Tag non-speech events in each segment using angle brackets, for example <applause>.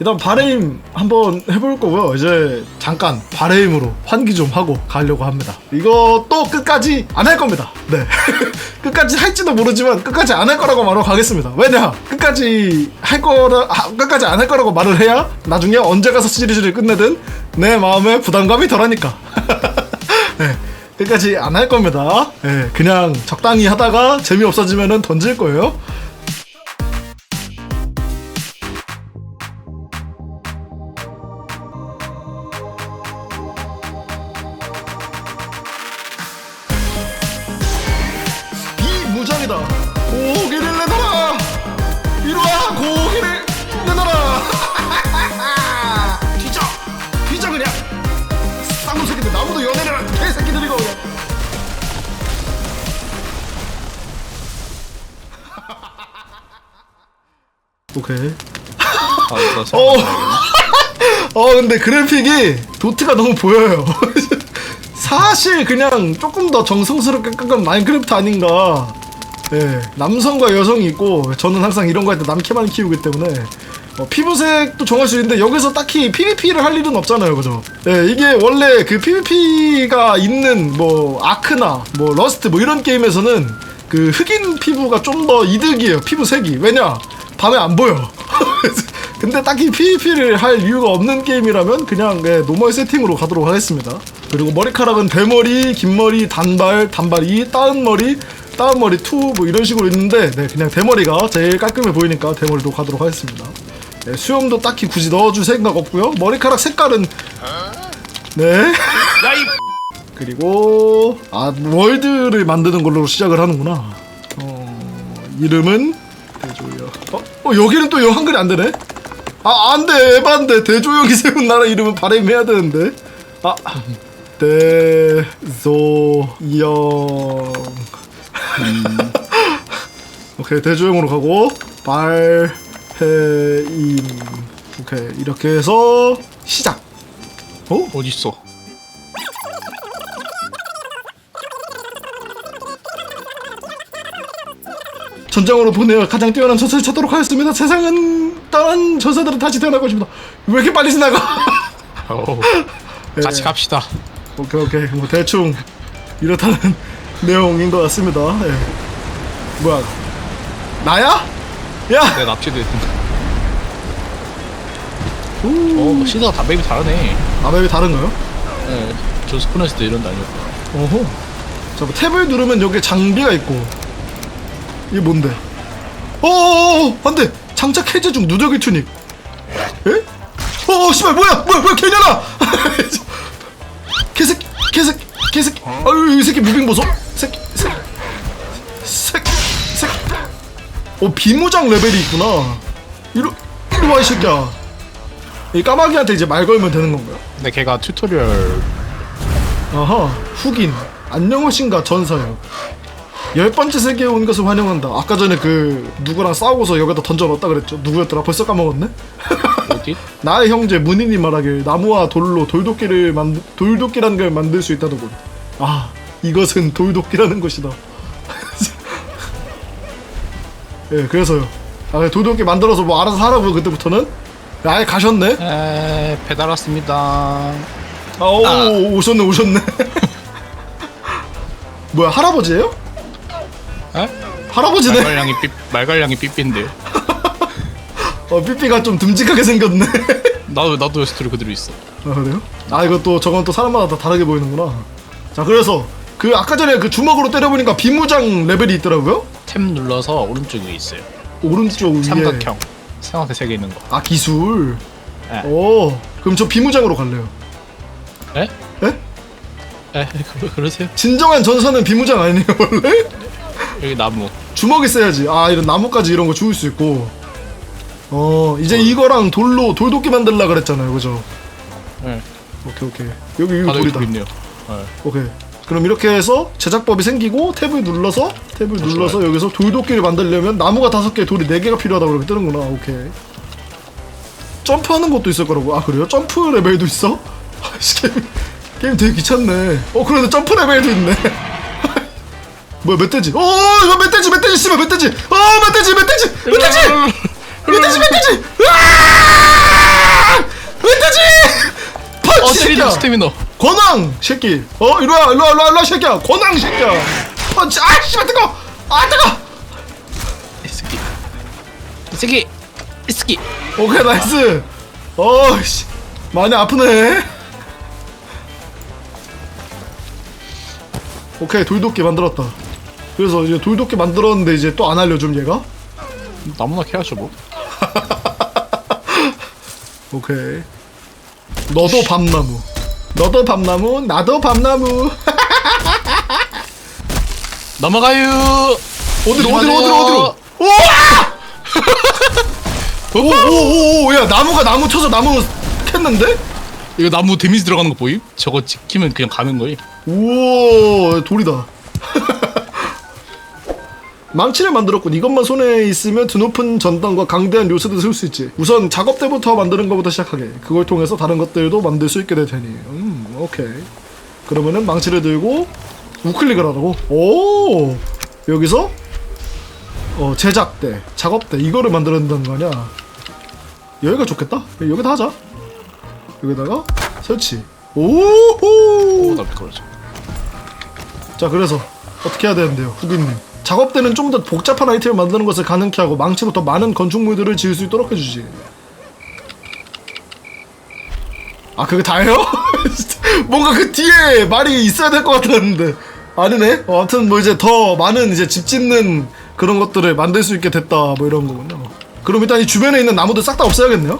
일단 바레임 한번 해볼 거고요. 이제 잠깐 바레임으로 환기 좀 하고 가려고 합니다. 이것도 끝까지 안 할 겁니다. 네. <laughs> 끝까지 할지도 모르지만 끝까지 안 할 거라고 말하고 가겠습니다. 왜냐? 끝까지 할 거라, 아, 끝까지 안 할 거라고 말을 해야 나중에 언제 가서 시리즈를 끝내든 내 마음에 부담감이 덜하니까. <laughs> 네. 끝까지 안 할 겁니다. 네, 그냥 적당히 하다가 재미없어지면은 던질 거예요. 오케이. 아, 어. <laughs> 어 근데 그래픽이 도트가 너무 보여요. <laughs> 사실 그냥 조금 더 정성스럽게 깎은 마인크래프트 아닌가. 예, 남성과 여성이 있고 저는 항상 이런 거 할 때 남캐만 키우기 때문에 어, 피부색도 정할 수 있는데 여기서 딱히 PVP를 할 일은 없잖아요, 그죠? 예, 이게 원래 그 PVP가 있는 뭐 아크나 뭐 러스트 뭐 이런 게임에서는 그 흑인 피부가 좀 더 이득이에요, 피부색이. 왜냐? 밤에 안 보여. <laughs> 근데 딱히 PVP를 할 이유가 없는 게임이라면 그냥 예, 노멀 세팅으로 가도록 하겠습니다. 그리고 머리카락은 대머리, 긴머리, 단발, 단발 2, 따은 머리, 따은 머리 2, 뭐 이런 식으로 있는데 네, 그냥 대머리가 제일 깔끔해 보이니까 대머리로 가도록 하겠습니다. 네, 수염도 딱히 굳이 넣어줄 생각 없고요. 머리카락 색깔은 네. <laughs> 그리고 아 월드를 만드는 걸로 시작을 하는구나. 어 대조요. 어, 어 여기는 또여 한글이 안 되네. 아 안돼 에반데 대조영이 세운 나라 이름은 발음해야 되는데. 아 대조영. <laughs> 오케이 대조영으로 가고 발해임. 오케이 이렇게 해서 시작. 어? 어딨어? 전장으로 보내어 가장 뛰어난 전사를 찾도록 하였습니다. 세상은 떠난 전사들은 다시 태어날 것입니다. 왜 이렇게 빨리 지나가? <laughs> 어, 예. 같이 갑시다. 오케이 오케이 뭐 대충 이렇다는 <laughs> 내용인 것 같습니다. 예. 뭐야? 나야? 야! 내가 납치됐. 어, 시드가 담배비 다르네. 아맵이 다른가요? 예, 저 스포너스 때 이런 데 아니었고. 어허. 자, 뭐 탭을 누르면 여기 장비가 있고. 이게 뭔데? 어어어! 안 돼! 장착 해제 중 누더기 투닉. 에? 어어, 씨발, 뭐야! 뭐야, 뭐야, 개년아! <laughs> 개새끼, 개새끼, 개새끼. 아유, 이 새끼 무빙 보소? 새끼, 새끼. 새끼, 새끼. 어, 비무장 레벨이 있구나. 이리, 이리 와, 이 새끼야. 이 까마귀한테 이제 말 걸면 되는 건가요? 근데 걔가 튜토리얼 아하 훅인 안녕하신가 전사요 열 번째 세계에 온 것을 환영한다 아까 전에 그 누구랑 싸우고서 여기다 던져놨다 그랬죠 누구였더라 벌써 까먹었네 어디? <laughs> 나의 형제 문인이 말하길 나무와 돌로 돌도끼를 만 돌도끼라는 걸 만들 수 있다더군 아 이것은 돌도끼라는 것이다 <laughs> 예 그래서요 아 돌도끼 만들어서 뭐 알아서 하라고 그때부터는 아예 가셨네 에, 배달 왔습니다. 아, 오, 아. 오셨네, 오셨네. <laughs> 뭐야, 할아버지예요? 에? 할아버지네. 말갈량이 삐 말갈량이 삐삐인데. 어, 삐삐가 좀 듬직하게 생겼네. 나도 나도 스토리 그대로 있어. 아, 그래요? 아, 이거 또, 저건 또 사람마다 다 다르게 보이는구나. 자, 그래서, 그, 아까 전에 그 주먹으로 때려보니까 비무장 레벨이 있더라고요? 탭 눌러서 오른쪽에 있어요. 오른쪽 위에. 삼각형. 삼각형 세개 있는 거. 아, 기술. 네. 오, 그럼 저 비무장으로 갈래요. 에? 에? 에, 그, 그러세요? 진정한 전사는 비무장 아니에요, 원래? 여기 나무. 주먹 있어야지. 아, 이런 나무까지 이런 거 주울 수 있고. 어, 이제 이거랑 돌로 돌도끼 만들라 그랬잖아요, 그죠? 예. 오케이, 오케이. 여기 이거 바닥에 돌이다. 돌 있네요. 예. 오케이. 그럼 이렇게 해서 제작법이 생기고 탭을 눌러서 탭을 눌러서 여기서 돌도끼를 만들려면 나무가 다섯 개, 돌이 네 개가 필요하다고 그렇게 뜨는구나. 오케이. 점프하는 것도 있을 거라고. 아 그래요? 점프 레벨도 있어? <laughs> 아씨 게임 게임 되게 귀찮네. 어 그런데 점프 레벨도 있네. <laughs> 뭐야 멧돼지? 어 이거 멧돼지 멧돼지 씨발 멧돼지. 어 멧돼지 멧돼지? 멧돼지? 멧돼지 멧돼지. 으아! 되지! 펀치 어 새끼야! 때리는 스태미너. 권왕 새끼. 어 이리와 일로와 일로와 일로와 새끼야. 권왕 새끼야. 펀치 아 씨발 뜨거! 아 뜨거! 이 새끼. 이 새끼. 이 새끼. 오케이 나이스. 어씨. 많이 아프네. 오케이 돌도끼 만들었다 그래서 이제 돌도끼 만들었는데 이제 또 안 알려줌 얘가? 나무나 캐야죠 뭐. <laughs> 오케이. 너도 밤나무. 너도 밤나무 나도 밤나무. <laughs> 넘어가요! 어디로 어디로. 어디로 어디로? <laughs> 오오오오 야 나무가 나무 쳐서 나무 캤는데? 이거 나무 데미지 들어가는 거 보임? 저거 지키면 그냥 가는 거임? 우와 돌이다 망치를 만들었군. 이것만 손에 있으면 드높은 전단과 강대한 요새도 쓸 수 있지. 우선 작업 때부터 만드는 것부터 시작하게. 그걸 통해서 다른 것들도 만들 수 있게 될 테니. 음 오케이. 그러면은 망치를 들고 우클릭을 하라고. 오! 여기서 어 제작대 작업대 이거를 만들어야 된다는 거 아니야? 여기가 좋겠다. 여기다 하자. 여기다가 설치. 오호! 오 나 미끄러져 자 그래서 어떻게 해야 되는데요 후기님 작업대는 좀 더 복잡한 아이템을 만드는 것을 가능케 하고 망치로 더 많은 건축물들을 지을 수 있도록 해주지. 아 그게 다예요? <laughs> 뭔가 그 뒤에 말이 있어야 될 것 같았는데. 아니네. 어, 아무튼 뭐 이제 더 많은 이제 집 짓는 그런 것들을 만들 수 있게 됐다 뭐 이런 거군요. 그럼 일단 이 주변에 있는 나무들 싹 다 없애야겠네요?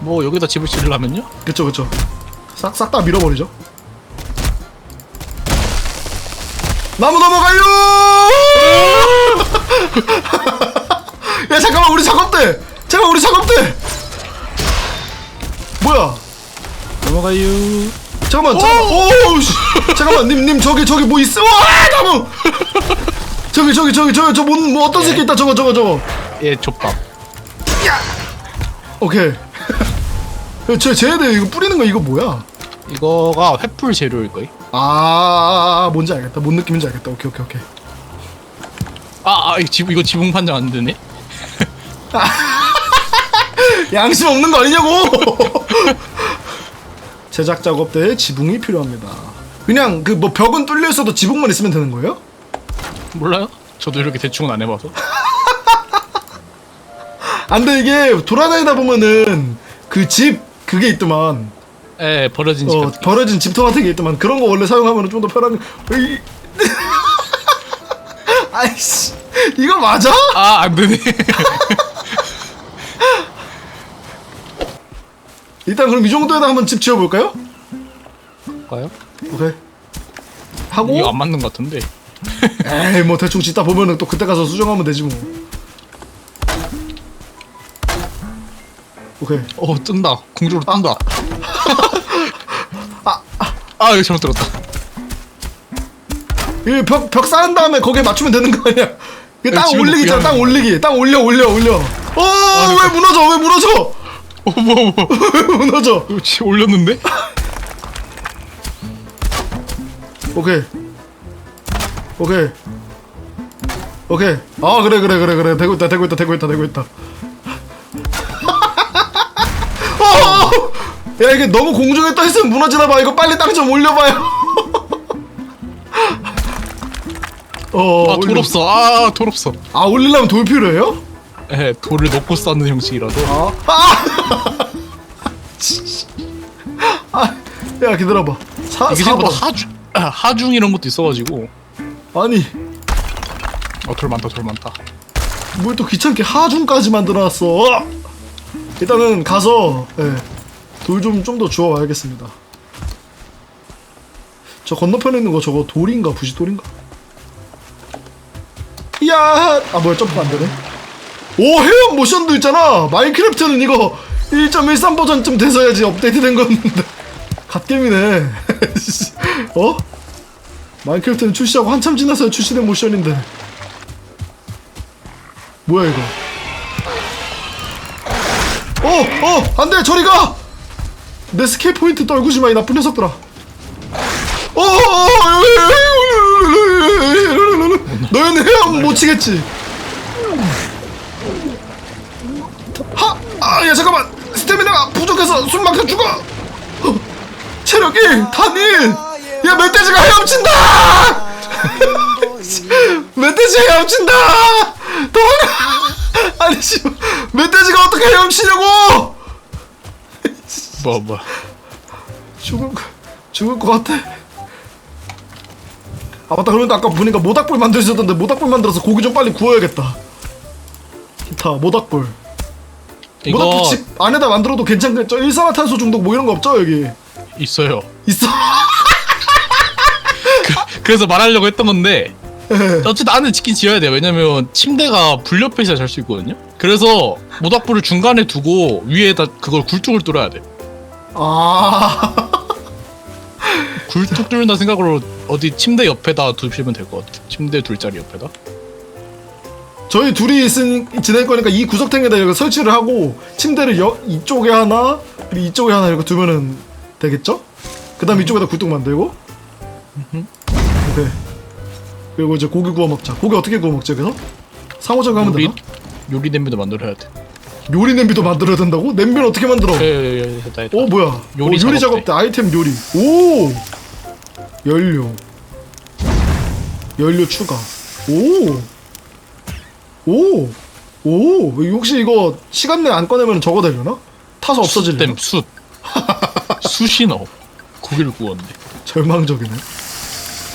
뭐 여기다 집을 지으려면요? 그쵸 그쵸. 싹 싹 다 밀어버리죠 나무 넘어가요! 야 잠깐만 우리 작업대! 잠깐 우리 작업대! 뭐야? 넘어가요. 잠깐만 잠깐만. 오우 씨. 잠깐만 님 님 저기 저기 뭐 있어? 와 나무! 저기 저기 저기 저기 저뭐 뭐 어떤 새끼 있다. 저거 저거 저거. 예 족밥. 오케이. 저 쟤네들 이거 뿌리는 거 이거 뭐야? 이거가 횃불 재료일 아, 아, 아, 뭔지 알겠다. 뭔 느낌인지 알겠다. 오케이, 오케이, 오케이. 아, 아 이거, 지, 이거 지붕 판정 안 되네 <laughs> 양심 없는 거 아니냐고! <laughs> 제작 작업대에 지붕이 필요합니다. 그냥 그 뭐 벽은 뚫려 있어도 지붕만 있으면 되는 거예요? 몰라요? 저도 이렇게 대충은 안 해봐서 안 돼, 이게 돌아다니다 보면은 그 집, 그게 있더만. 예 버려진 집 어, 같은 버려진 집터 같은 게 있더만. 그런 거 원래 사용하면 좀 더 편한. 으이. <laughs> 아이씨. 이거 맞아? 아 안 되네 <laughs> 일단 그럼 이 정도에다 한번 집 지어볼까요? 과요? 오케이. 하고. 이거 안 맞는 것 같은데 에이 뭐 대충 짓다 보면은 또 그때 가서 수정하면 되지 뭐 오케이 어 뜬다 공주로 뜬다 아, 아 이거 잘못 들었다. 이 벽, 벽 쌓은 다음에 거기에 맞추면 되는 거 아니야? 이거 땅 지금 올리기 있잖아 땅 올리기. 땅 올려 올려 올려. 어왜 무너져? 왜 무너져? 어뭐 뭐. <laughs> 왜 무너져? 이거 지 올렸는데? 오케이. 오케이. 오케이. 아 그래 그래 그래 그래. 되고 있다 되고 있다 되고 있다 되고 있다 야 이게 너무 공중에 떠 있으면 무너지나 봐. 이거 빨리 땅 좀 올려봐요. <laughs> 어 아 돌 올려. 없어. 아 돌 없어. 아 올리려면 돌 필요해요? 예 돌을 넣고 쌓는 형식이라서 <laughs> 아, 아, 야 기다려봐. 사, 이게 4번. 생각보다 하중 아, 하중 이런 것도 있어가지고. 아니. 어돌 많다 돌 많다. 뭘 또 귀찮게 하중까지 만들어놨어. 일단은 가서 예, 돌 좀 좀 더 주워 와야겠습니다. 저 건너편에 있는 거 저거 돌인가 부시돌인가? 이야 아 뭐야 점프 안 되네. 오 해영 모션도 있잖아. 마인크래프트는 이거 1.13 버전쯤 돼서야지 업데이트된 건데 <laughs> 갓겜이네. <laughs> 어? 마인크래프트는 출시하고 한참 지나서 출시된 모션인데. 뭐야 이거? 어, 어, 안돼, 저리 가. 내 스케이 포인트 떨구지 마, 이 나쁜 녀석들아. 어, 어, 너희는 헤엄 못 치겠지. 하, 아, 야 잠깐만, 스태미나 체력 부족해서 숨 막혀 죽어 어, 체력 1 단일 야 멧돼지가 헤엄친다 멧돼지 헤엄친다 도망가 아니 씨 멧돼지가 어떻게 헤엄치냐고 뭐 뭐. 죽을 거 죽을 것 같아 아 맞다 그런데 아까 보니까 모닥불 만드셨던데 모닥불 만들어서 고기 좀 빨리 구워야겠다 기타 모닥불 이거 모닥불 집 안에다 만들어도 괜찮겠죠? 일산화탄소 중독 뭐 이런 거 없죠 여기 있어요. 있어 <laughs> 그래서 말하려고 했던 건데 예. 어쨌든 안에 지킨 지어야 돼요. 왜냐면 침대가 불 옆에 있어야 잘 수 있거든요. 그래서 모닥불을 중간에 두고 위에다 그걸 굴뚝을 뚫어야 돼. 아 <laughs> 굴뚝 뚫는다 생각으로 어디 침대 옆에다 두시면 될 것 같아. 침대 둘 자리 옆에다. 저희 둘이 있으니 지낼 거니까 이 구석탱에다 이렇게 설치를 하고 침대를 여, 이쪽에 하나 그리고 이쪽에 하나 이렇게 두면은 되겠죠? 그 다음 이쪽에다 굴뚝 만들고 오케이 그리고 이제 고기 구워 먹자 고기 어떻게 구워 먹지 그래서? 상호작용 하면 되나? 요리 냄비도 만들어야 돼. 요리 냄비도 만들어야 된다고? 냄비는 어떻게 만들어? 예 예 예 됐다 됐다. 오 뭐야 요리 오, 요리 작업대. 아이템 요리 오 연료 연료 추가 오오오 오, 혹시 이거 시간 내에 안 꺼내면 저거 되려나? 타서? 땜 숯. <laughs> 숯이 넣어. 고기를 구웠는데. 절망적이네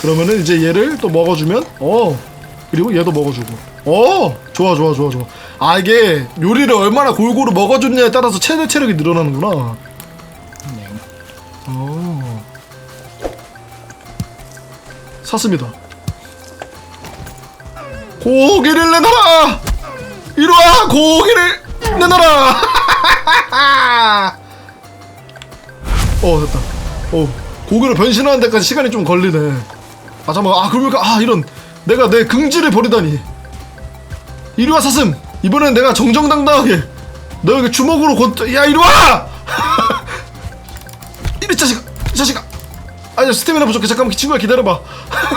그러면은 이제 얘를 또 먹어주면 어 그리고 얘도 먹어주고 어 좋아 좋아 좋아 좋아 아 이게 요리를 얼마나 골고루 먹어줬냐에 따라서 최대 체력이 늘어나는구나 네. 어. 샀습니다. 고기를 내놔라! 이리와! 고기를 내놔라! <laughs> 어, 됐다. 어, 고기를 변신하는 데까지 시간이 좀 걸리네. 아, 잠깐만. 아, 그러니까, 아, 이런. 내가 내 긍지를 버리다니. 이리와, 사슴! 이번엔 내가 정정당당하게 너에게 주먹으로 곧, 야, 이리와! 이리 <laughs> 자식아 이 자식아. 아니 스태미나 부족해. 잠깐만 친구야 기다려봐.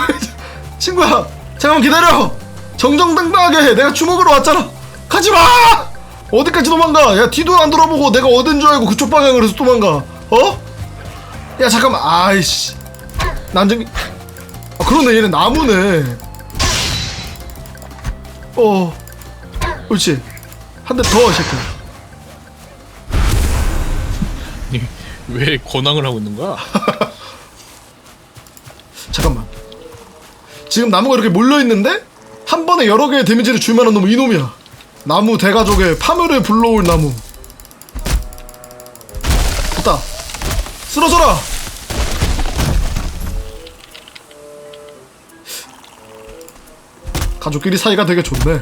<laughs> 친구야 잠깐만 기다려. 정정당당하게 내가 주먹으로 왔잖아. 가지마! 어디까지 도망가? 야 뒤도 안 돌아보고 내가 어딘 줄 알고 그쪽 방향으로 해서 도망가. 어? 야 잠깐만. 아이씨. 난쟁이. 아 그러네. 얘는 나무네. 어 그렇지 한 대 더 새끼야 <laughs> 왜 권항을 하고 있는 거야? <laughs> 잠깐만. 지금 나무가 이렇게 몰려 있는데 한 번에 여러 개의 데미지를 줄 만한 놈은 이놈이야. 나무 대가족의 파멸을 불러올 나무. 됐다. 쓰러져라. 가족끼리 사이가 되게 좋네.